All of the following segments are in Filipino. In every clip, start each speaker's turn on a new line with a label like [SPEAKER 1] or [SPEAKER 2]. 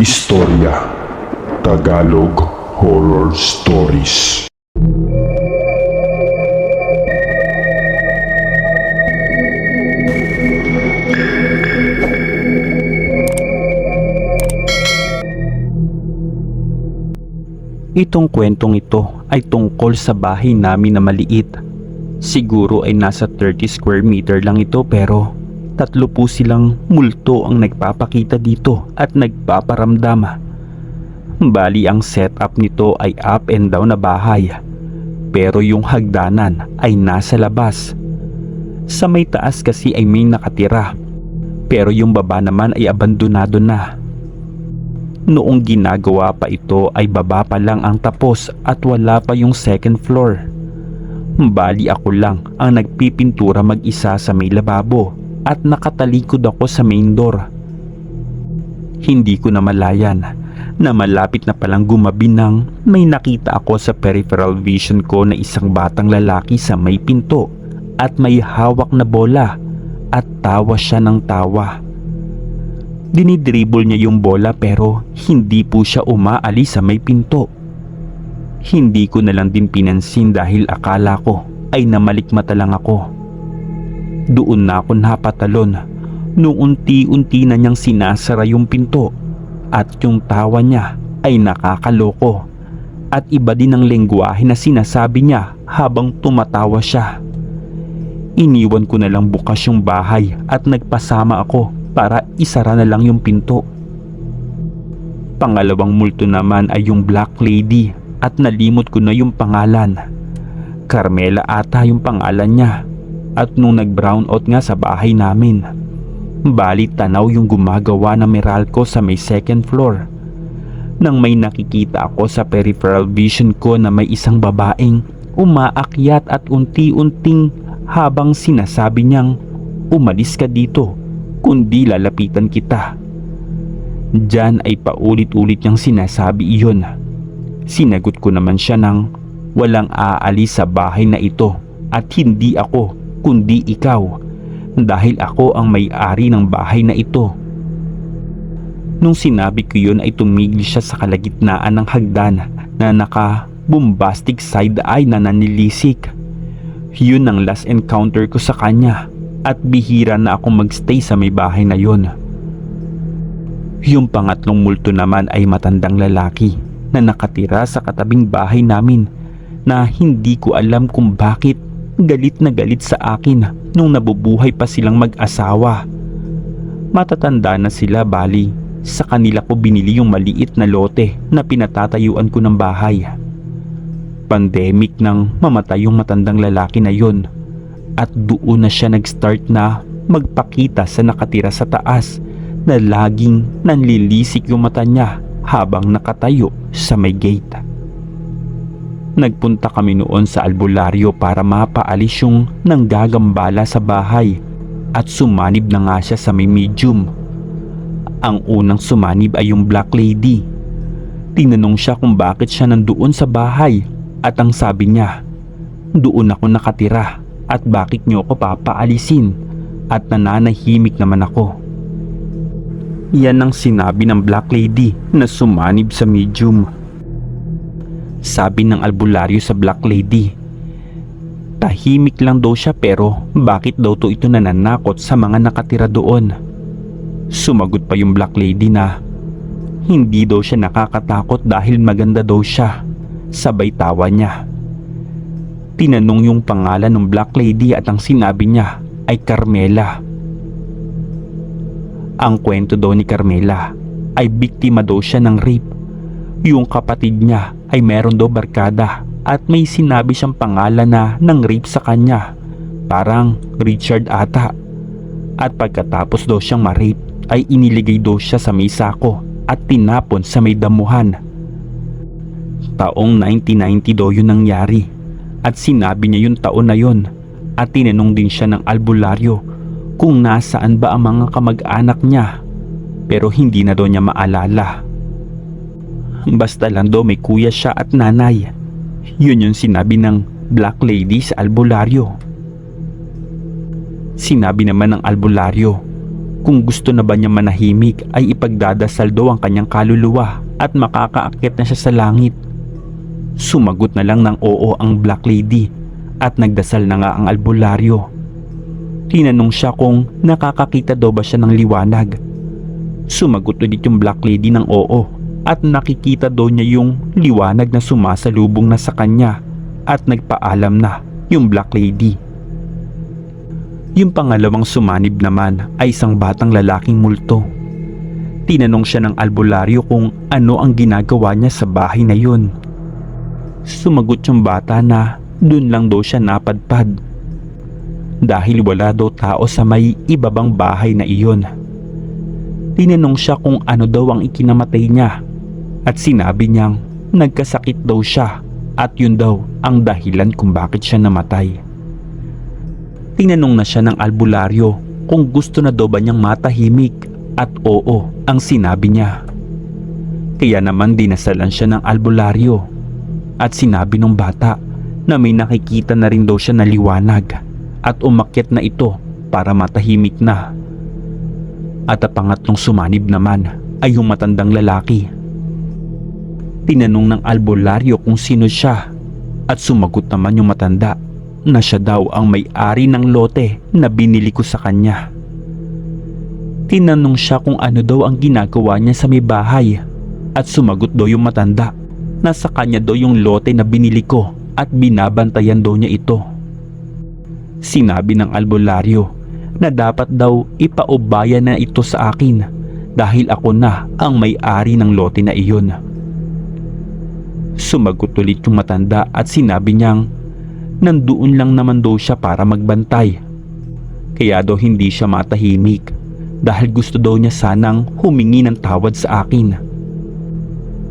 [SPEAKER 1] Istorya Tagalog Horror Stories
[SPEAKER 2] Itong kwentong ito ay tungkol sa bahay namin na maliit. Siguro ay nasa 30 square meter lang ito pero tatlo po silang multo ang nagpapakita dito at nagpaparamdam. Bali ang setup nito ay up and down na bahay. Pero yung hagdanan ay nasa labas. Sa may taas kasi ay may nakatira. Pero yung baba naman ay abandonado na. Noong ginagawa pa ito ay baba pa lang ang tapos at wala pa yung second floor. Bali ako lang ang nagpipintura mag-isa sa may lababo at nakatalikod ako sa main door. Hindi ko na malayan na malapit na palang gumabi nang may nakita ako sa peripheral vision ko na isang batang lalaki sa may pinto at may hawak na bola at tawa siya ng tawa. Dinidribble niya yung bola pero hindi po siya umaalis sa may pinto. Hindi ko na lang din pinansin dahil akala ko ay namalikmata lang ako. Doon na ako napatalon nung unti-unti na niyang sinasara yung pinto at yung tawa niya ay nakakaloko at iba din ang lengguwahe na sinasabi niya habang tumatawa siya. Iniwan ko na lang bukas yung bahay at nagpasama ako para isara na lang yung pinto. Pangalawang multo naman ay yung Black Lady at nalimot ko na yung pangalan. Carmela ata yung pangalan niya at nung nag-brown out nga sa bahay namin. Balit tanaw yung gumagawa ng Meralco sa may second floor. Nang may nakikita ako sa peripheral vision ko na may isang babaeng umaakyat at unti-unting habang sinasabi niyang umalis ka dito kundi lalapitan kita. Diyan ay paulit-ulit niyang sinasabi iyon. Sinagot ko naman siya ng walang aalis sa bahay na ito at hindi ako kundi ikaw dahil ako ang may-ari ng bahay na ito. Nung sinabi ko yun ay tumigil siya sa kalagitnaan ng hagdan na naka bombastic side eye na nanilisik. Yun ang last encounter ko sa kanya at bihira na akong magstay sa may bahay na yon. Yung pangatlong multo naman ay matandang lalaki na nakatira sa katabing bahay namin na hindi ko alam kung bakit galit na galit sa akin nung nabubuhay pa silang mag-asawa. Matatanda na sila bali sa kanila ko binili yung maliit na lote na pinatatayuan ko ng bahay. Pandemic nang mamatay yung matandang lalaki na yon at doon na siya nag-start na magpakita sa nakatira sa taas na laging nanlilisik yung mata niya habang nakatayo sa may gate. Nagpunta kami noon sa albularyo para mapaalis yung nanggagambala sa bahay at sumanib na nga siya sa may medium. Ang unang sumanib ay yung black lady. Tinanong siya kung bakit siya nandoon sa bahay at ang sabi niya, doon ako nakatira at bakit niyo ako papaalisin at nananahimik naman ako. Yan ang sinabi ng Black Lady na sumanib sa medium. Sabi ng albularyo sa Black Lady, tahimik lang daw siya pero bakit daw to ito nananakot sa mga nakatira doon? Sumagot pa yung Black Lady na hindi daw siya nakakatakot dahil maganda daw siya. Sabay tawa niya. Tinanong yung pangalan ng Black Lady at ang sinabi niya ay Carmela. Ang kwento daw ni Carmela ay biktima daw siya ng rape. Yung kapatid niya ay meron daw barkada at may sinabi siyang pangalan na ng rape sa kanya. Parang Richard ata. At pagkatapos daw siyang ma-rape ay iniligay daw siya sa may sako at tinapon sa may damuhan. Taong 1990 daw yun nangyari at sinabi niya yung taon na yon at tinanong din siya ng albularyo kung nasaan ba ang mga kamag-anak niya pero hindi na daw niya maalala. Basta lang daw may kuya siya at nanay. Yun yung sinabi ng Black Lady sa albularyo. Sinabi naman ng albularyo, Kung gusto na ba niya manahimik ay ipagdadasal daw ang kanyang kaluluwa at makakaakyat na siya sa langit. Sumagot na lang ng oo ang Black Lady at nagdasal na nga ang albularyo. Tinanong siya kung nakakakita daw ba siya ng liwanag. Sumagot ulit yung Black Lady ng oo at nakikita daw niya yung liwanag na sumasalubong na sa kanya at nagpaalam na yung Black Lady. Yung pangalawang sumanib naman ay isang batang lalaking multo. Tinanong siya ng albularyo kung ano ang ginagawa niya sa bahay na yun. Sumagot yung bata na dun lang daw siya napadpad. Dahil wala daw tao sa may ibabang bahay na iyon. Tinanong siya kung ano daw ang ikinamatay niya at sinabi niyang nagkasakit daw siya at yun daw ang dahilan kung bakit siya namatay. Tinanong na siya ng albularyo kung gusto na daw ba niyang matahimik at oo ang sinabi niya. Kaya naman dinasalan siya ng albularyo at sinabi ng bata na may nakikita na rin daw siya na liwanag at umakyat na ito para matahimik na. At ang pangatlong sumanib naman ay yung matandang lalaki. Tinanong ng albularyo kung sino siya at sumagot naman yung matanda na siya daw ang may-ari ng lote na binili ko sa kanya. Tinanong siya kung ano daw ang ginagawa niya sa may bahay at sumagot daw yung matanda na sa kanya daw yung lote na binili ko at binabantayan daw niya ito. Sinabi ng albularyo na dapat daw ipaubaya na ito sa akin dahil ako na ang may-ari ng lote na iyon. Sumagot ulit yung matanda at sinabi niyang nandoon lang naman daw siya para magbantay. Kaya daw hindi siya matahimik dahil gusto daw niya sanang humingi ng tawad sa akin.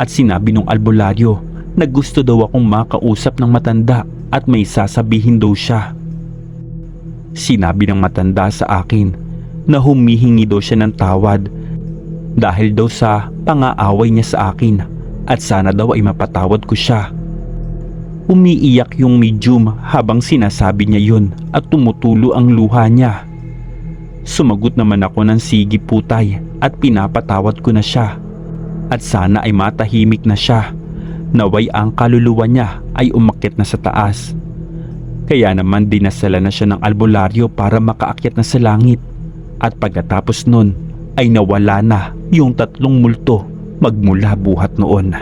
[SPEAKER 2] At sinabi ng albularyo na gusto daw akong makausap ng matanda at may sasabihin daw siya. Sinabi ng matanda sa akin na humihingi daw siya ng tawad dahil daw sa pangaaway niya sa akin at sana daw ay mapatawad ko siya. Umiiyak yung medium habang sinasabi niya yun at tumutulo ang luha niya. Sumagot naman ako ng sige putay at pinapatawad ko na siya. At sana ay matahimik na siya. Naway ang kaluluwa niya ay umakyat na sa taas. Kaya naman dinasala na siya ng albularyo para makaakyat na sa langit. At pagkatapos nun ay nawala na yung tatlong multo magmula buhat noon.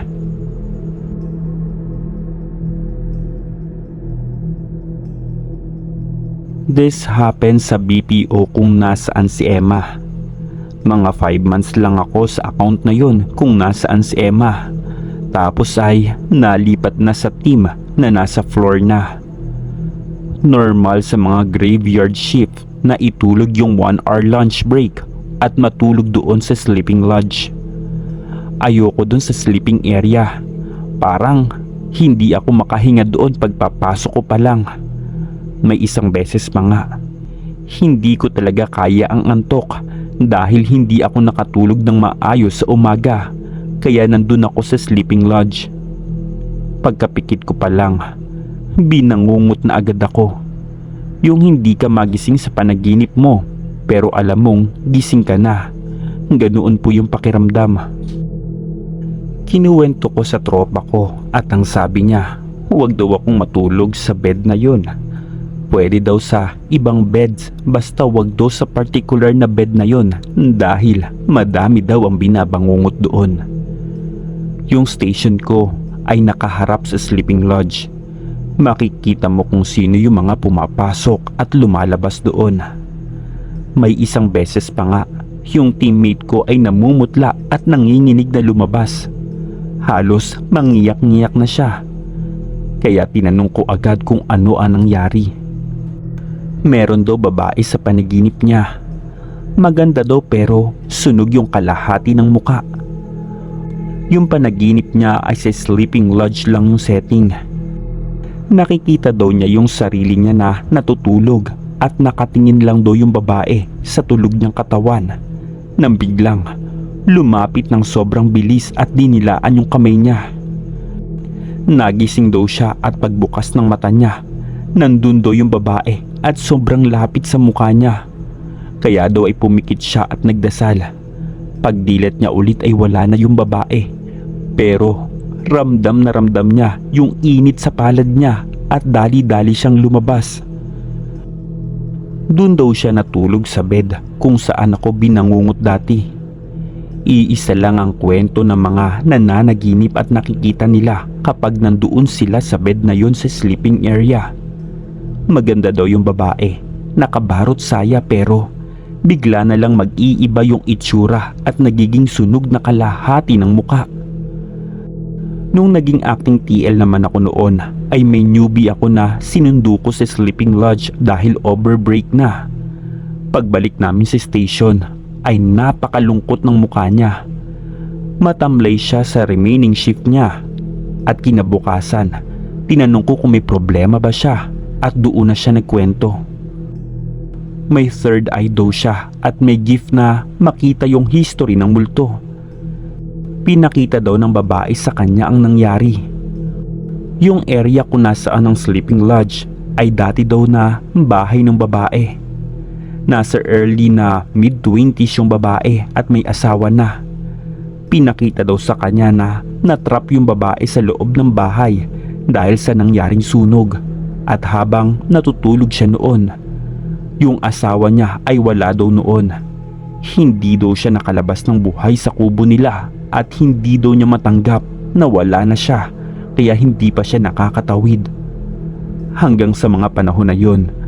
[SPEAKER 2] This happened sa BPO kung nasaan si Emma. Mga 5 months lang ako sa account na yun kung nasaan si Emma. Tapos ay nalipat na sa team na nasa floor na. Normal sa mga graveyard shift na itulog yung 1 hour lunch break at matulog doon sa sleeping lodge. Ayoko doon sa sleeping area. Parang hindi ako makahinga doon pagpapasok ko pa lang. May isang beses pa nga. Hindi ko talaga kaya ang antok dahil hindi ako nakatulog ng maayos sa umaga kaya nandun ako sa sleeping lodge. Pagkapikit ko pa lang, binangungot na agad ako. Yung hindi ka magising sa panaginip mo pero alam mong gising ka na. Ganoon po yung pakiramdam. Kinuwento ko sa tropa ko at ang sabi niya, huwag daw akong matulog sa bed na yun. Pwede daw sa ibang beds basta wag daw sa particular na bed na yon dahil madami daw ang binabangungot doon. Yung station ko ay nakaharap sa sleeping lodge. Makikita mo kung sino yung mga pumapasok at lumalabas doon. May isang beses pa nga, yung teammate ko ay namumutla at nanginginig na lumabas. Halos mangiyak-ngiyak na siya. Kaya tinanong ko agad kung ano ang nangyari. Meron daw babae sa panaginip niya. Maganda daw pero sunog yung kalahati ng muka. Yung panaginip niya ay sa sleeping lodge lang yung setting. Nakikita daw niya yung sarili niya na natutulog at nakatingin lang daw yung babae sa tulog niyang katawan. Nang biglang, lumapit ng sobrang bilis at dinilaan yung kamay niya. Nagising daw siya at pagbukas ng mata niya, nandun daw yung babae at sobrang lapit sa mukha niya. Kaya daw ay pumikit siya at nagdasal. Pagdilat niya ulit ay wala na yung babae. Pero ramdam na ramdam niya yung init sa palad niya at dali-dali siyang lumabas. Doon daw siya natulog sa bed kung saan ako binangungot dati. Iisa lang ang kwento ng mga nananaginip at nakikita nila kapag nandoon sila sa bed na yon sa sleeping area. Maganda daw yung babae, nakabarot saya pero bigla na lang mag-iiba yung itsura at nagiging sunog na kalahati ng muka. Nung naging acting TL naman ako noon ay may newbie ako na sinundo ko sa sleeping lodge dahil overbreak na. Pagbalik namin sa station ay napakalungkot ng mukha niya. Matamlay siya sa remaining shift niya at kinabukasan tinanong ko kung may problema ba siya at doon na siya nagkwento. May third eye daw siya at may gift na makita yung history ng multo. Pinakita daw ng babae sa kanya ang nangyari. Yung area kung nasaan ang sleeping lodge ay dati daw na bahay ng babae. Nasa early na mid-twenties yung babae at may asawa na. Pinakita daw sa kanya na natrap yung babae sa loob ng bahay dahil sa nangyaring sunog at habang natutulog siya noon. Yung asawa niya ay wala daw noon. Hindi daw siya nakalabas ng buhay sa kubo nila at hindi daw niya matanggap na wala na siya kaya hindi pa siya nakakatawid. Hanggang sa mga panahon na yon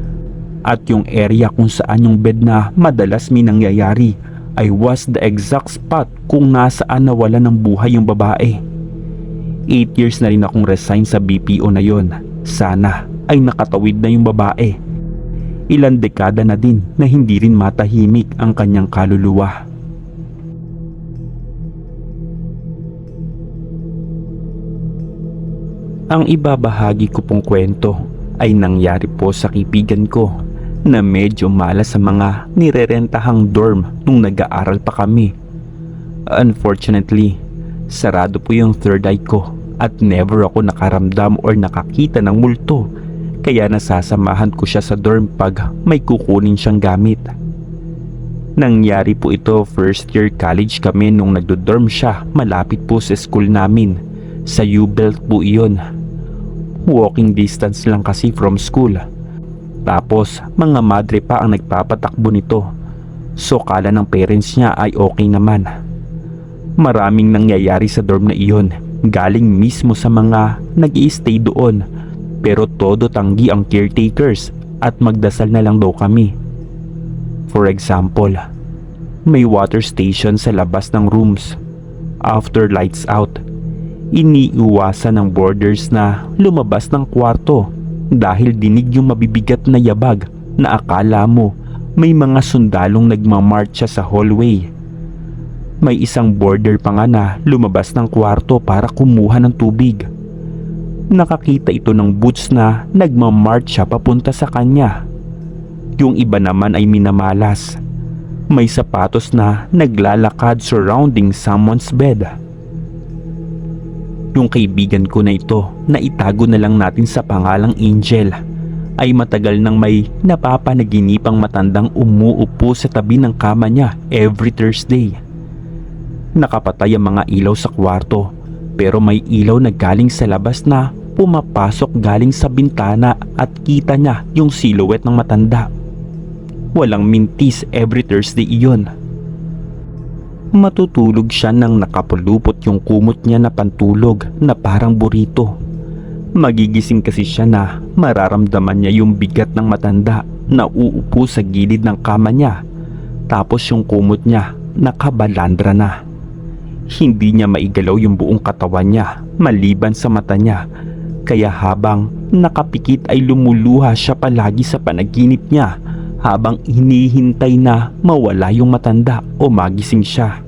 [SPEAKER 2] at yung area kung saan yung bed na madalas may nangyayari ay was the exact spot kung nasaan nawala ng buhay yung babae. 8 years na rin akong resign sa BPO na yon. Sana ay nakatawid na yung babae. Ilan dekada na din na hindi rin matahimik ang kanyang kaluluwa. Ang ibabahagi ko pong kwento ay nangyari po sa kaibigan ko na medyo malas sa mga nirerentahang dorm nung nag-aaral pa kami. Unfortunately, sarado po yung third eye ko at never ako nakaramdam or nakakita ng multo kaya nasasamahan ko siya sa dorm pag may kukunin siyang gamit. Nangyari po ito first year college kami nung nagdo-dorm siya malapit po sa school namin. Sa U-Belt po iyon. Walking distance lang kasi from school. Tapos mga madre pa ang nagpapatakbo nito. So kala ng parents niya ay okay naman. Maraming nangyayari sa dorm na iyon galing mismo sa mga nag stay doon. Pero todo tanggi ang caretakers at magdasal na lang daw kami. For example, may water station sa labas ng rooms. After lights out, iniiwasan ng boarders na lumabas ng kwarto dahil dinig yung mabibigat na yabag na akala mo may mga sundalong nagmamarcha sa hallway. May isang boarder pa nga na lumabas ng kwarto para kumuha ng tubig. Nakakita ito ng boots na nagmamarcha papunta sa kanya. Yung iba naman ay minamalas. May sapatos na naglalakad surrounding someone's bed. Yung kaibigan ko na ito na itago na lang natin sa pangalang Angel ay matagal nang may napapanaginipang matandang umuupo sa tabi ng kama niya every Thursday. Nakapatay ang mga ilaw sa kwarto pero may ilaw na galing sa labas na pumapasok galing sa bintana at kita niya yung silhouette ng matanda. Walang mintis every Thursday iyon. Matutulog siya nang nakapulupot yung kumot niya na pantulog na parang burito. Magigising kasi siya na mararamdaman niya yung bigat ng matanda na uupo sa gilid ng kama niya. Tapos yung kumot niya nakabalandra na. Hindi niya maigalaw yung buong katawan niya maliban sa mata niya. Kaya habang nakapikit ay lumuluha siya palagi sa panaginip niya habang hinihintay na mawala yung matanda o magising siya.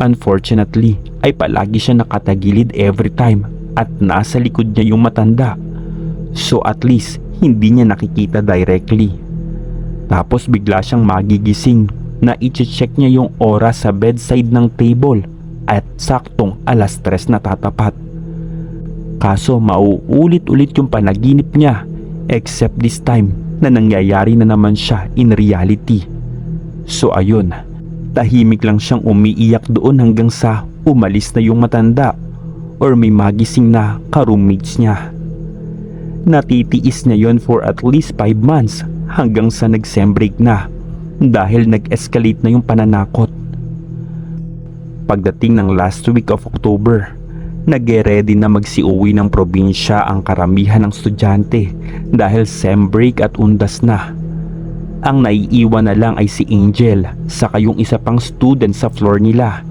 [SPEAKER 2] Unfortunately ay palagi siya nakatagilid every time at nasa likod niya yung matanda. So at least hindi niya nakikita directly. Tapos bigla siyang magigising na iche-check niya yung oras sa bedside ng table at saktong alas tres na tatapat. Kaso mauulit-ulit yung panaginip niya except this time na nangyayari na naman siya in reality. So ayun, tahimik lang siyang umiiyak doon hanggang sa umalis na yung matanda or may magising na ka-roommates niya. Natitiis niya yon for at least 5 months hanggang sa nag-sem break na dahil nag-escalate na yung pananakot. Pagdating ng last week of October, nag-ready na magsiuwi ng probinsya ang karamihan ng estudyante dahil sem break at undas na. Ang naiiwan na lang ay si Angel saka yung isa pang student sa floor nila.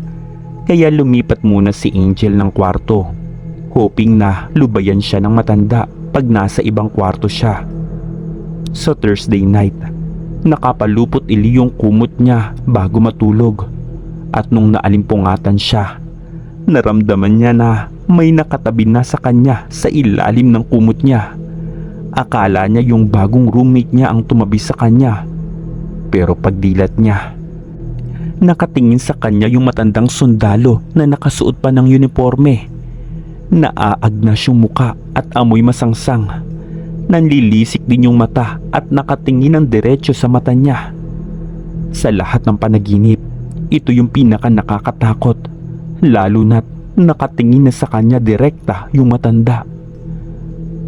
[SPEAKER 2] Kaya lumipat muna si Angel ng kwarto, hoping na lubayan siya ng matanda pag nasa ibang kwarto siya. Sa Thursday night, nakapalupot ili yung kumot niya bago matulog at nung naalimpungatan siya, naramdaman niya na may nakatabi na sa kanya sa ilalim ng kumot niya. Akala niya yung bagong roommate niya ang tumabi sa kanya. Pero pagdilat niya, nakatingin sa kanya yung matandang sundalo na nakasuot pa ng uniforme. Naaagnas yung muka at amoy masangsang. Nanlilisik din yung mata at nakatingin ng diretsyo sa mata niya. Sa lahat ng panaginip, ito yung pinaka nakakatakot. Lalo na't nakatingin na sa kanya direkta yung matanda.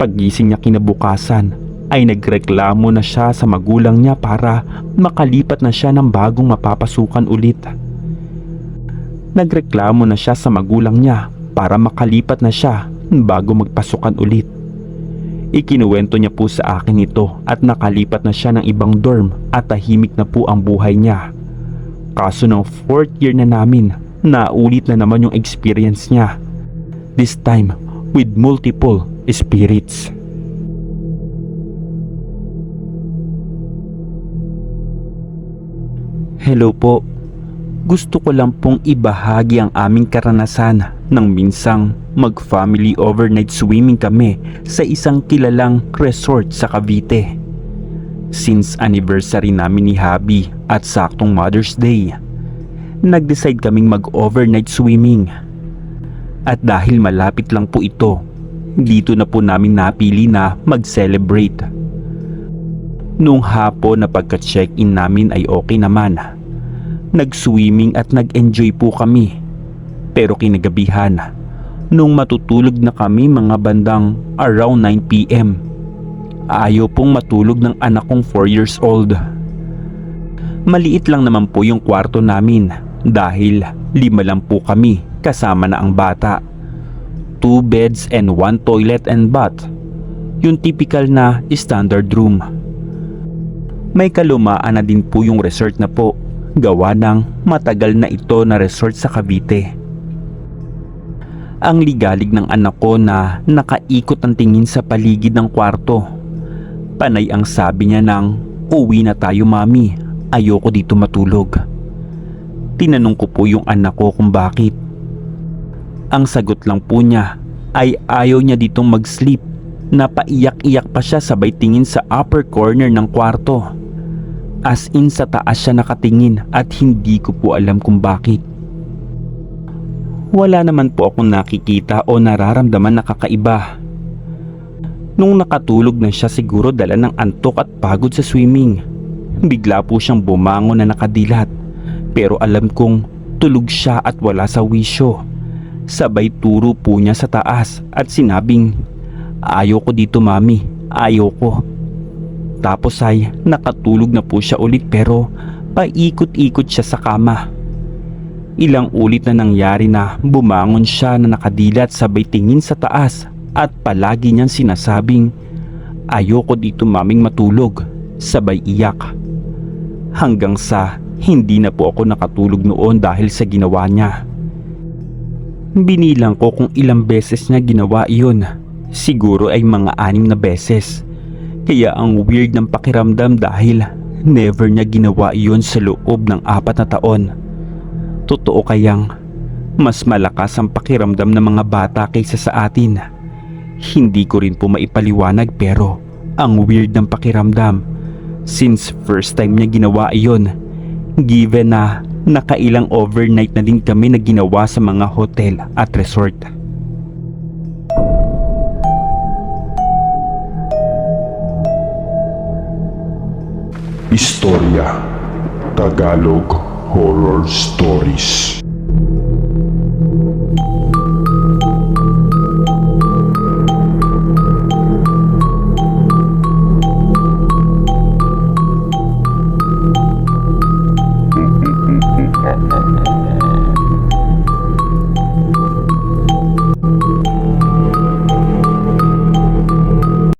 [SPEAKER 2] Paggising niya kinabukasan ay nagreklamo na siya sa magulang niya para makalipat na siya ng bagong mapapasukan ulit. Nagreklamo na siya sa magulang niya para makalipat na siya bago magpasukan ulit. Ikinuwento niya po sa akin ito at nakalipat na siya ng ibang dorm at tahimik na po ang buhay niya. Kaso ng fourth year na namin, naulit na naman yung experience niya. This time with multiple spirits. Hello po. Gusto ko lang pong ibahagi ang aming karanasan nang minsang mag-family overnight swimming kami sa isang kilalang resort sa Cavite. Since anniversary namin ni Habi at saktong Mother's Day, nag-decide kaming mag-overnight swimming. At dahil malapit lang po ito, dito na po namin napili na mag-celebrate. Nung hapon na pagka-check-in namin ay okay naman. Nag-swimming at nag-enjoy po kami. Pero kinagabihan, nung matutulog na kami mga bandang around 9pm, ayaw pong matulog ng anak kong 4 years old. Maliit lang naman po yung kwarto namin dahil lima lang po kami kasama na ang bata. Two beds and one toilet and bath. Yung typical na standard room. May kalumaan na din po yung resort na po. Gawa ng matagal na ito na resort sa Cavite. Ang ligalig ng anak ko na nakaikot ang tingin sa paligid ng kwarto. Panay ang sabi niya ng, uwi na tayo mami, ayoko dito matulog. Tinanong ko po yung anak ko kung bakit. Ang sagot lang po niya ay ayaw niya ditong mag-sleep na paiyak-iyak pa siya sabay tingin sa upper corner ng kwarto. As in sa taas siya nakatingin at hindi ko po alam kung bakit. Wala naman po akong nakikita o nararamdaman na kakaiba. Nung nakatulog na siya siguro dala ng antok at pagod sa swimming. Bigla po siyang bumangon na nakadilat. Pero alam kong tulog siya at wala sa wisyo. Sabay turo po niya sa taas at sinabing, Ayaw ko dito mami, ayaw ko. Tapos ay nakatulog na po siya ulit pero paikot-ikot siya sa kama. Ilang ulit na nangyari na bumangon siya na nakadilat sabay tingin sa taas at palagi niyang sinasabing ayoko dito maming matulog sabay iyak. Hanggang sa hindi na po ako nakatulog noon dahil sa ginawa niya. Binilang ko kung ilang beses niya ginawa iyon. Siguro ay mga anim na beses. Kaya ang weird ng pakiramdam dahil never niya ginawa iyon sa loob ng apat na taon. Totoo kayang mas malakas ang pakiramdam ng mga bata kaysa sa atin. Hindi ko rin po maipaliwanag pero ang weird ng pakiramdam since first time niya ginawa iyon given na nakailang overnight na din kami na ginawa sa mga hotel at resort. Istorya Tagalog Horror Stories